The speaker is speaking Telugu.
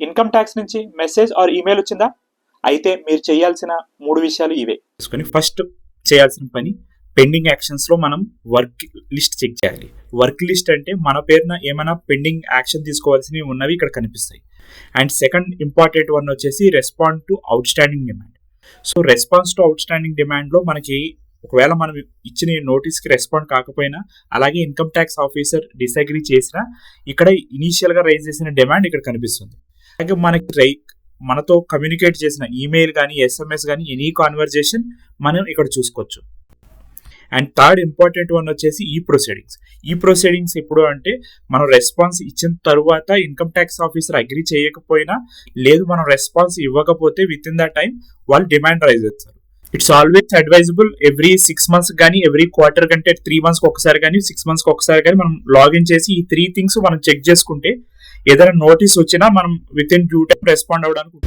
ఇన్కమ్ ట్యాక్స్ నుంచి మెసేజ్ ఆర్ ఈమెయిల్ వచ్చిందా? అయితే మీరు చేయాల్సిన మూడు విషయాలు ఇవే. తీసుకొని ఫస్ట్ చేయాల్సిన పని పెండింగ్ యాక్షన్స్లో మనం వర్క్ లిస్ట్ చెక్ చేయాలి. వర్క్ లిస్ట్ అంటే మన పేరున ఏమైనా పెండింగ్ యాక్షన్ తీసుకోవాల్సినవి ఉన్నవి ఇక్కడ కనిపిస్తాయి. అండ్ సెకండ్ ఇంపార్టెంట్ వన్ వచ్చేసి respond to outstanding demand. So response to outstanding డిమాండ్లో మనకి ఒకవేళ మనం ఇచ్చిన నోటీస్కి రెస్పాండ్ కాకపోయినా అలాగే ఇన్కమ్ ట్యాక్స్ ఆఫీసర్ డిసగ్రీ చేసినా ఇక్కడ ఇనీషియల్గా రైజ్ చేసిన డిమాండ్ ఇక్కడ కనిపిస్తుంది. అలాగే మనకి రై మనతో కమ్యూనికేట్ చేసిన ఈమెయిల్ కానీ ఎస్ఎంఎస్ కానీ ఎనీ కాన్వర్జేషన్ మనం ఇక్కడ చూసుకోవచ్చు. అండ్ థర్డ్ ఇంపార్టెంట్ వన్ వచ్చేసి ఈ ప్రొసీడింగ్స్ ఈ ప్రొసీడింగ్స్ ఎప్పుడు అంటే మనం రెస్పాన్స్ ఇచ్చిన తర్వాత ఇన్కమ్ ట్యాక్స్ ఆఫీసర్ అగ్రి చేయకపోయినా లేదు మనం రెస్పాన్స్ ఇవ్వకపోతే విత్ ఇన్ ద టైం వాళ్ళు డిమాండ్ రైజ్ చేస్తారు. It's always advisable every six months కానీ ఎవ్రీ క్వార్టర్ కంటే త్రీ మంత్స్కి ఒకసారి కానీ సిక్స్ మంత్స్కి ఒకసారి కానీ మనం లాగిన్ చేసి ఈ త్రీ థింగ్స్ మనం చెక్ చేసుకుంటే ఏదైనా నోటీస్ వచ్చినా మనం within due time respond అవ్వడానికి